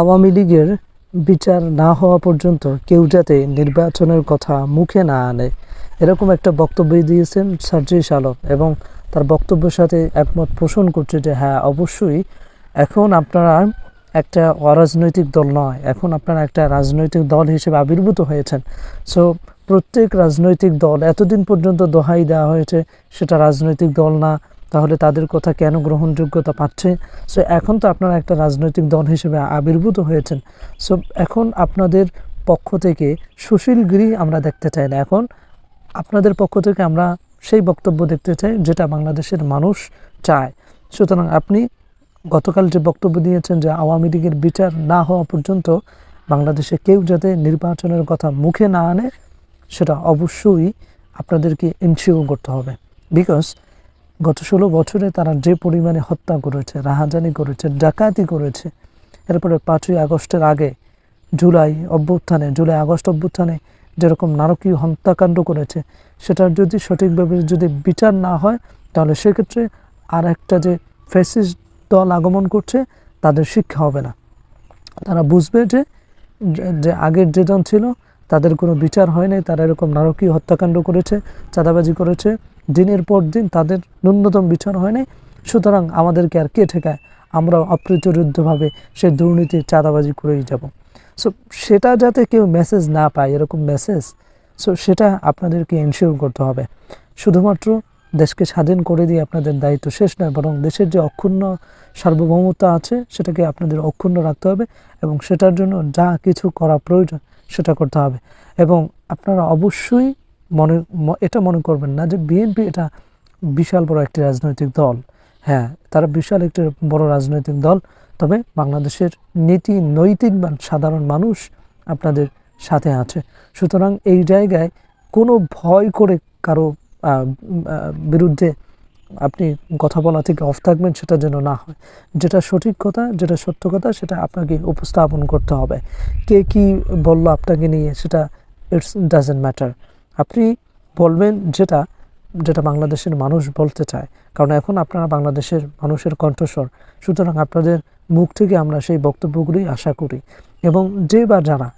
আওয়ামী লীগের বিচার না হওয়া পর্যন্ত কেউ যাতে নির্বাচনের কথা মুখে না আনে, এরকম একটা বক্তব্য দিয়েছেন সার্জিস আলম এবং তার বক্তব্যের সাথে একমত পোষণ করছে যে হ্যাঁ অবশ্যই এখন আপনারা একটা অরাজনৈতিক দল নয়, এখন আপনারা একটা রাজনৈতিক দল হিসেবে আবির্ভূত হয়েছেন। সো প্রত্যেক রাজনৈতিক দল এতদিন পর্যন্ত দোহাই দেওয়া হয়েছে, সেটা রাজনৈতিক দল না তাহলে তাদের কথা কেন গ্রহণযোগ্যতা পাচ্ছে? সো এখন তো আপনারা একটা রাজনৈতিক দল হিসেবে আবির্ভূত হয়েছেন। সো এখন আপনাদের পক্ষ থেকে সুশীলগিরি আমরা দেখতে চাই না। এখন আপনাদের পক্ষ থেকে আমরা সেই বক্তব্য দেখতে চাই যেটা বাংলাদেশের মানুষ চায়। সুতরাং আপনি গতকাল যে বক্তব্য দিয়েছেন যে আওয়ামী লীগের বিচার না হওয়া পর্যন্ত বাংলাদেশে কেউ যাতে নির্বাচনের কথা মুখে না আনে, সেটা অবশ্যই আপনাদেরকে ইনশিওর করতে হবে। বিকজ গত ষোলো বছরে তারা যে পরিমাণে হত্যা করেছে, রাহাজানি করেছে, ডাকাতি করেছে, এরপরে পাঁচই আগস্টের আগে জুলাই অভ্যুত্থানে, জুলাই আগস্ট অভ্যুত্থানে যেরকম নারকীয় হত্যাকাণ্ড করেছে সেটার যদি সঠিকভাবে যদি বিচার না হয়, তাহলে সেক্ষেত্রে আর একটা যে ফেসিস দল আগমন করছে, তাদের শিক্ষা হবে না। তারা বুঝবে যে, যে- আগের যেজন ছিল তাদের কোনো বিচার হয় নাই, তারা এরকম নারকীয় হত্যাকাণ্ড করেছে, চাঁদাবাজি করেছে। দিনের পর দিন তাদের ন্যূনতম বিচার হয় নাই। সুতরাং আমাদেরকে আর কে ঠেকায়? আমরা অপ্রচরিতভাবে সে দুর্নীতির চাঁদাবাজি করেই যাব। সো সেটা যাতে কেউ মেসেজ না পায়, এরকম মেসেজ সো সেটা আপনাদেরকে এনশিওর করতে হবে। শুধুমাত্র দেশকে স্বাধীন করে দিয়ে আপনাদের দায়িত্ব শেষ নয়, বরং দেশের যে অক্ষুণ্ণ সার্বভৌমত্ব আছে, সেটাকে আপনাদের অক্ষুণ্ণ রাখতে হবে এবং সেটার জন্য যা কিছু করা প্রয়োজন সেটা করতে হবে। এবং আপনারা অবশ্যই মনে এটা মনে করবেন না যে বিএনপি এটা বিশাল বড় একটি রাজনৈতিক দল। হ্যাঁ তারা বিশাল একটি বড় রাজনৈতিক দল, তবে বাংলাদেশের নীতি নৈতিকবান সাধারণ মানুষ আপনাদের সাথে আছে। সুতরাং এই জায়গায় কোনো ভয় করে কারও বিরুদ্ধে আপনি কথা বলা থেকে অফ থাকবেন, সেটা যেন না হয়। যেটা সঠিক কথা, যেটা সত্য কথা, সেটা আপনাকে উপস্থাপন করতে হবে। কে কি বলল আপনাকে নিয়ে, সেটা ইটস ডাজেন্ট ম্যাটার আপনি বলবেন যেটা যেটা বাংলাদেশের মানুষ বলতে চায়। কারণ এখন আপনারা বাংলাদেশের মানুষের কণ্ঠস্বর। সুতরাং আপনাদের মুখ থেকে আমরা সেই বক্তব্যগুলি আশা করি। এবং যে বা যারা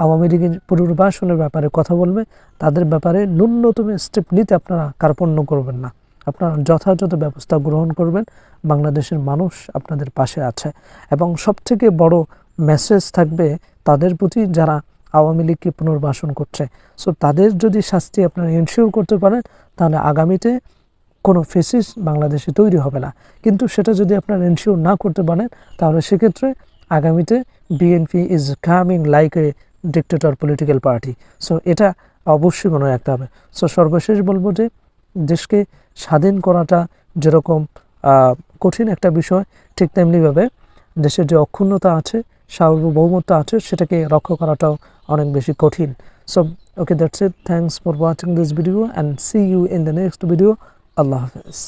আওয়ামী লীগের পুনর্বাসনের ব্যাপারে কথা বলবে, তাদের ব্যাপারে ন্যূনতম স্টেপ নিতে আপনারা কার্পণ্য করবেন না। আপনারা যথাযথ ব্যবস্থা গ্রহণ করবেন, বাংলাদেশের মানুষ আপনাদের পাশে আছে। এবং সবথেকে বড় মেসেজ থাকবে তাদের প্রতি যারা আওয়ামী লীগকে পুনর্বাসন করছে। সো তাদের যদি শাস্তি আপনারা এনশিওর করতে পারেন, তাহলে আগামীতে কোনো ফেসিস বাংলাদেশে তৈরি হবে না। কিন্তু সেটা যদি আপনারা এনশিওর না করতে পারেন, তাহলে সেক্ষেত্রে আগামীতে BNP is coming like a dictator political party so এটা অবশ্যই মনে রাখতে হবে। সো সর্বশেষ বলব যে, দেশকে স্বাধীন করাটা যেরকম কঠিন একটা বিষয়, ঠিক তেমনিভাবে দেশের যে অক্ষুণ্ণতা আছে, সার্বভৌমত্ব আছে, সেটাকে রক্ষা করাটাও অনেক বেশি কঠিন। So okay that's it thanks for watching this video and see you in the next video আল্লাহ হাফেজ।